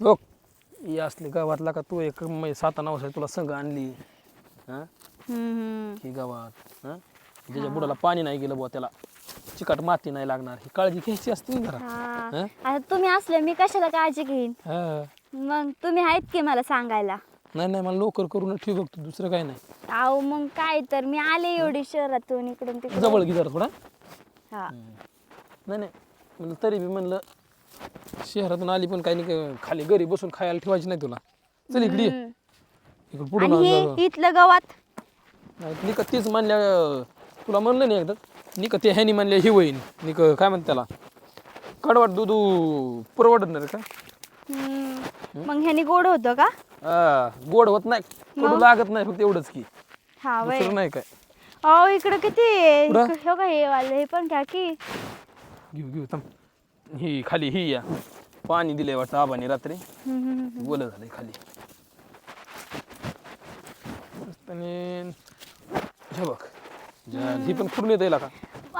हो ही असली गावातला का तू एक मै- सात नऊ वर्षाची तुला संघ आणली. हा? हम्म. ही गावात हा? ज्याच्या बुडाला पाणी नाही गेलं बुवा त्याला. चिकट माती नाही लागणार. ही काळजी घ्यायची असते ना जरा. हा. हा? आता तुम्ही असले मी कशाला काळजी घेईन? हा. मग तुम्ही आहेत की मला सांगायला? नाही नाही मला लवकर करून ठेव बघतो दुसरं काय नाही. अहो मग काय तर? मी आले एवढी शहरातून इकडून तिकडून. जवळ घे जरा थोडा. हा. नाही नाही. म्हणलं तरी बी म्हणलं शहरातून आली पण काही नाही का खाली घरी बसून खायला ठेवायची नाही तुला. चल इकडे ये. इकडे आणि. हे इथलं गावात? नाही, निका तेच म्हणल्या तुला म्हणलं नाही एकदा? निका ते ह्यानी म्हणल्या ही होईन निक काय म्हणते त्याला? कडवाट दूध परवडणार का? हम्म. मग ह्यानी गोड होतं का? हा, गोड होत नाही. कडू लागत नाही फक्त एवढंच की. हा वय. दुसरं नाही काय. अहो इकडं किती? कुठं? हो हे वाले हे पण घ्या की. घेऊ घेऊ थांब. ही खाली ही या. पाणी दिलंय वाटतं आबाने रात्री. बोल झालंय खाली. आणि हे बघ ज्या- ही पण खुरून येत का?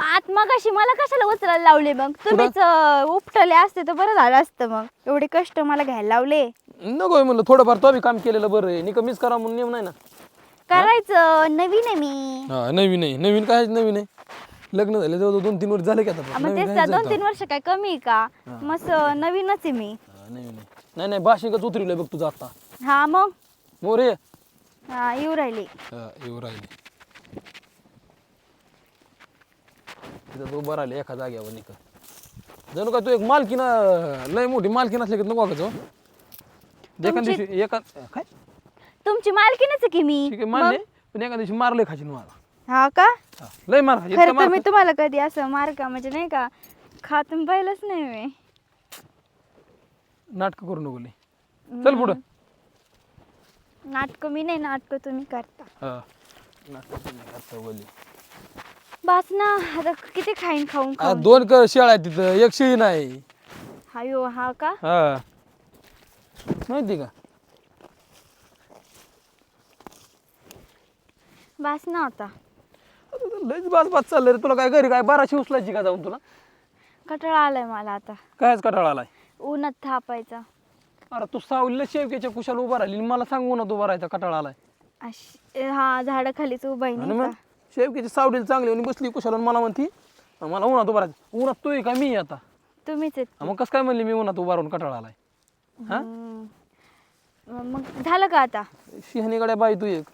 आत मग अशी मला कशाला उचलायला लावले मग? तुम्हीच अं, उपटले असते तर बरं झालं असतं मग. एवढे कष्ट मला घ्यायला लावले. नको म्हणलं थोडंफार तो बी काम केलेलं बरं आहे. निका मीच करा म्हणून नेम नाही ना. करायचं नवीन आहे मी. हा नवीन आहे. नवीन काय नवीन आहे. लग्न झाले जवळ दोन तीन वर्ष झाले की आता मग तेच दोन तीन वर्ष काय कमी आहे का? मस्त नवीनच आहे मी. हा, नवीन आहे. नाही नाही भाषिकच उतरवलंय बघ तुझं आता. हा मग? मोरे. हा येऊ राहिली. हा, येऊ राहिले. तिथं तो बरं आले एका जाग्यावर निक. जणू का तू एक मालकीन लय मोठी मालकीन असली की नको वागायचं हो. एका तुमची- दिवशी एका काय? तुमची मालकीनच आहे की मी? आहे पण एका दिवशी मारले खाशील मला. हा का? हा, लय मार. इतका खरं तर मार. मी तुम्हाला कधी असं मार का म्हणजे नाही का खातून पाहिलंच नाही मी. नाटक करू नको लय. चल पुढं. नाटक मी नाही नाटक तुम्ही करता. हा. नाटक नाही करता बोली बस ना आता किती खाईन खाऊन आ, खाऊन. दोन क शेळ्या आहेत तिथं एक शेळी नाही. हायो हा का? हा. माहिती का? बस ना आता. लयच बास बास चाललंय रे. तुला काय घरी काय बाराशे उचलायची का जाऊन तुला? कटाळा आलाय मला आता. कायच कटाळा आलाय? उन्हात थापायचा. अरे तू सावलीला शेवक्याच्या कुशाला उभा राहिली आणि मला सांगू ना तू उभा राहायचा कटाळा आलाय. अशी हा झाडाखालीच उभा आहे आणि नाही मग का? शेवक्याची सावलीला चांगली आणि बसली कुशाला आणि मला म्हणती मला उन्हात उभा राहायचं. उन्हात तू आहे का मी आहे आता? तुम्हीच आहेत. हा, मग कसं काय म्हणली मी उन्हात उभा राहून कटाळा आलाय? हा? हम्म. मग झालं का आता? शिहणीकडे बाई तू एक.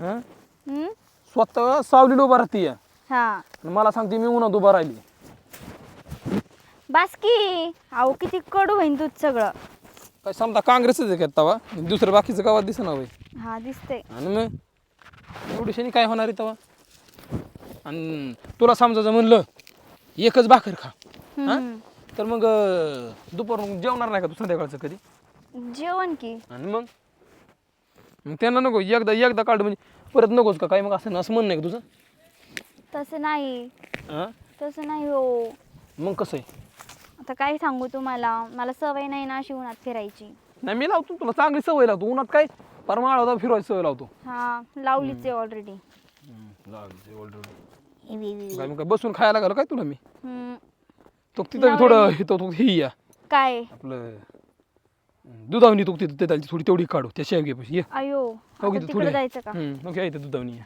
हा? हम्म? स्वतः सावलीला उभा राहते हा. मला सांगते मी उन्हात उभा राहिली. बस की अहो किती कडू होईन दूध सगळं. काय समजा काँग्रेसच का तवा दुसरं बाकीचं गावात दिसना होय. हा दिसतंय. आणि मग? एवढीशानी काय होणार आहे तवा? आणि तुला समजायचं म्हणलं एकच भाकर खा. हा? तर मग अं, दुपार जेवणार नाही का तू संध्याकाळचं कधी? जेवण की. आणि मग? मग त्यांना नको एकदा एकदा काढ म्हणजे परत नकोच का? काय मग असं असं म्हणणं आहे का तुझं? तसं नाही. हां तसं नाही हो. मग कसं आहे? आता काय सांगू तुम्हाला? मला सवय नाही ना अशी उन्हात फिरायची. नाही मी लावतो तुला. चांगली सवय लावतो. उन्हात काय? परमाळ होता फिरवायची सवय लावतो. हा लावलीच आहे ऑलरेडी काय मग काय बसून खायला घालो काय तुला मी? तो तिथं बी थोडं हे तो तो- हे या. काय? आपलं दुधावणी तू तिथं त्याची थोडी तेवढी काढू. त्या शेवगे पैसे ये. अयो हो आता तिकडे जायचं का? हम्म, मग या इथं दुधावणी या.